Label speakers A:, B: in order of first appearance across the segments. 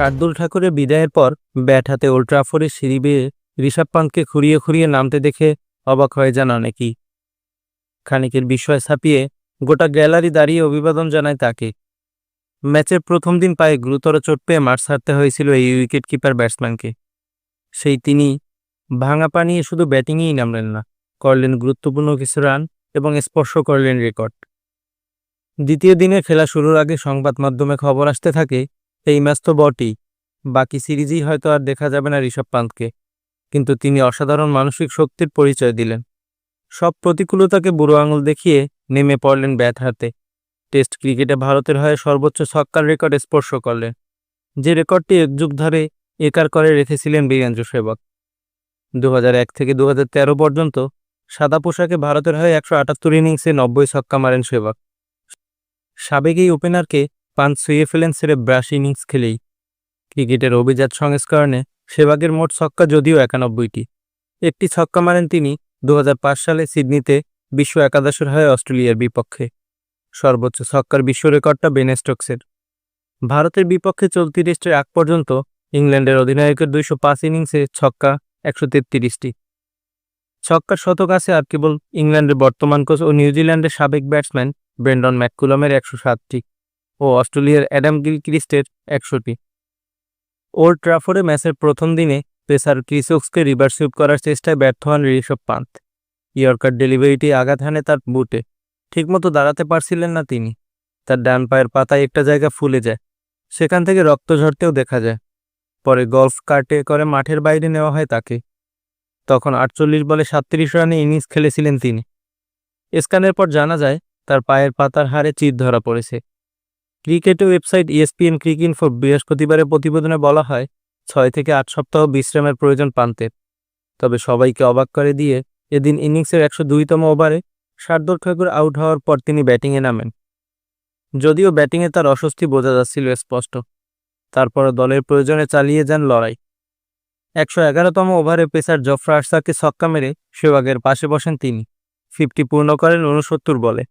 A: শার্দুল ঠাকুরের বিদায়ের পর ব্যাট হাতে ওল্ড ট্রাফোর্ডের সিঁড়ি বেয়ে ঋষভ পান্তকে খুঁড়িয়ে খুঁড়িয়ে নামতে দেখে অবাক হয়ে যান অনেকেই খানিকের বিস্ময় ছাপিয়ে গোটা গ্যালারি দাঁড়িয়ে অভিবাদন জানায় তাকে। ম্যাচের প্রথম দিন পায়ে গুরুতর চোট পেয়ে মাঠ ছাড়তে হয়েছিল এই উইকেট কিপার ব্যাটসম্যানকে। সেই তিনি ভাঙা পানিয়ে শুধু ব্যাটিংয়েই নামলেন না, করলেন গুরুত্বপূর্ণ কিছু রান এবং স্পর্শ করলেন রেকর্ড। দ্বিতীয় দিনের খেলা শুরুর আগে সংবাদ মাধ্যমে খবর আসতে থাকে এই ম্যাচ তো বটেই বাকি সিরিজেই হয়তো আর দেখা যাবে না ঋষভ পান্তকে। কিন্তু তিনি অসাধারণ মানসিক শক্তির পরিচয় দিলেন। সব প্রতিকূলতাকে বুড়ো আঙুল দেখিয়ে নেমে পড়লেন ব্যাট হাতে। টেস্ট ক্রিকেটে ভারতের হয়ে সর্বোচ্চ ছক্কার রেকর্ড স্পর্শ করলেন। যে রেকর্ডটি এক যুগ ধরে একার করে রেখেছিলেন বীরেন্দ্র সেবক। দু হাজার এক থেকে দু হাজার তেরো পর্যন্ত সাদা পোশাকে ভারতের হয়ে একশো আটাত্তর ইনিংসে নব্বই ছক্কা মারেন সেবক। সাবেক এই ওপেনারকে পাঁচ ছুঁয়ে ফেলেন সেরে ব্রাশ ইনিংস খেলেই। ক্রিকেটের অভিজাত সংস্করণে সেবাগের মোট ছক্কা যদিও একানব্বইটি। একটি ছক্কা মারেন তিনি দু হাজার পাঁচ সালে সিডনিতে বিশ্ব একাদশের হয়ে অস্ট্রেলিয়ার বিপক্ষে। সর্বোচ্চ ছক্কার বিশ্ব রেকর্ডটা বেন স্টোকসের। ভারতের বিপক্ষে চলতি টেস্টের আগ পর্যন্ত ইংল্যান্ডের অধিনায়কের দুইশো পাঁচ ইনিংসে ছক্কা একশো তেত্রিশটি। ছক্কার শতক আছে আর কেবল ইংল্যান্ডের বর্তমান কোচ ও নিউজিল্যান্ডের সাবেক ব্যাটসম্যান ব্রেন্ডন ম্যাককুলামের একশো সাতটি। ও অস্ট্রেলিয়ার অ্যাডাম গিলক্রিস্টের একশোটি। ওল্ড ট্রাফোর্ডে ম্যাচের প্রথম দিনে পেসার ক্রিসোক্সকে রিভার্স সুইপ করার চেষ্টায় ব্যর্থ হন ঋষভ পান্ত ইয়র্কার ডেলিভারিটি আঘাত হানে তার বুটে। ঠিকমতো দাঁড়াতে পারছিলেন না তিনি। তার ডান পায়ের পাতায় একটা জায়গা ফুলে যায়। সেখান থেকে রক্ত ঝরতেও দেখা যায়। পরে গলফ কার্টে করে মাঠের বাইরে নেওয়া হয় তাকে। তখন আটচল্লিশ বলে সাতত্রিশ রানে ইনিংস খেলেছিলেন তিনি। স্ক্যানের পর জানা যায়, তার পায়ের পাতার হারে চির ধরা পড়েছে। Cricket website ESPN cricinfo বৃহস্পতিবারের প্রতিবেদনে বলা হয়, ছয় থেকে আট সপ্তাহ বিশ্রামের প্রয়োজন পান্তের তবে সবাইকে অবাক করে দিয়ে এদিন ইনিংসের একশো দুইতম ওভারে শার্দুল ঠাকুর আউট হওয়ার পর তিনি ব্যাটিংয়ে নামেন। যদিও ব্যাটিংয়ে তার অস্বস্তি বোঝা যাচ্ছিল স্পষ্ট। তারপর দলের প্রয়োজনে চালিয়ে যান লড়াই। একশো এগারোতম ওভারে পেসার জফরা আরসাকে ছক্কা মেরে সেবাগের পাশে বসেন তিনি। ফিফটি পূর্ণ করেন উনসত্তর বলে।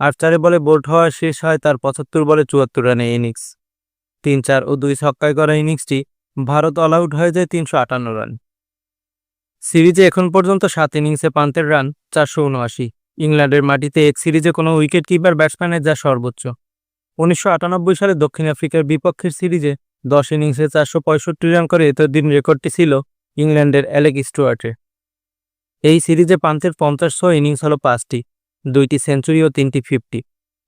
A: আর চারে বলে বোল্ট হওয়া শেষ হয় তার পঁচাত্তর বলে চুয়াত্তর রানে ইনিংস। তিন চার ও দুই ছক্কায় করা ইনিংসটি ভারত অল আউট হয়ে যায় তিনশো আটান্ন রান। সিরিজে এখন পর্যন্ত সাত ইনিংসে পান্তের রান চারশো উনআশি। ইংল্যান্ডের মাটিতে এক সিরিজে কোনো উইকেট কিপার, ব্যাটসম্যানের যা সর্বোচ্চ। উনিশশো আটানব্বই সালে দক্ষিণ আফ্রিকার বিপক্ষের সিরিজে দশ ইনিংসে চারশো পঁয়ষট্টি রান করে এতদিন রেকর্ডটি ছিল ইংল্যান্ডের অ্যালেক স্টুয়ার্টের। এই সিরিজে পান্তের পঞ্চাশ ইনিংস হলো পাঁচটি। দুইটি সেঞ্চুরি ও তিনটি ফিফটি।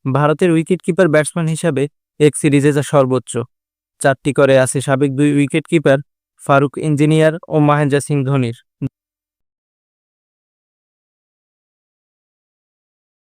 A: ভারতের উইকেট কিপার ব্যাটসম্যান হিসাবে এক সিরিজে যা সর্বোচ্চ। চারটি করে আছে সাবেক দুই উইকেট কিপার ফারুক ইঞ্জিনিয়ার ও মাহেন্দ্র সিং ধোনির।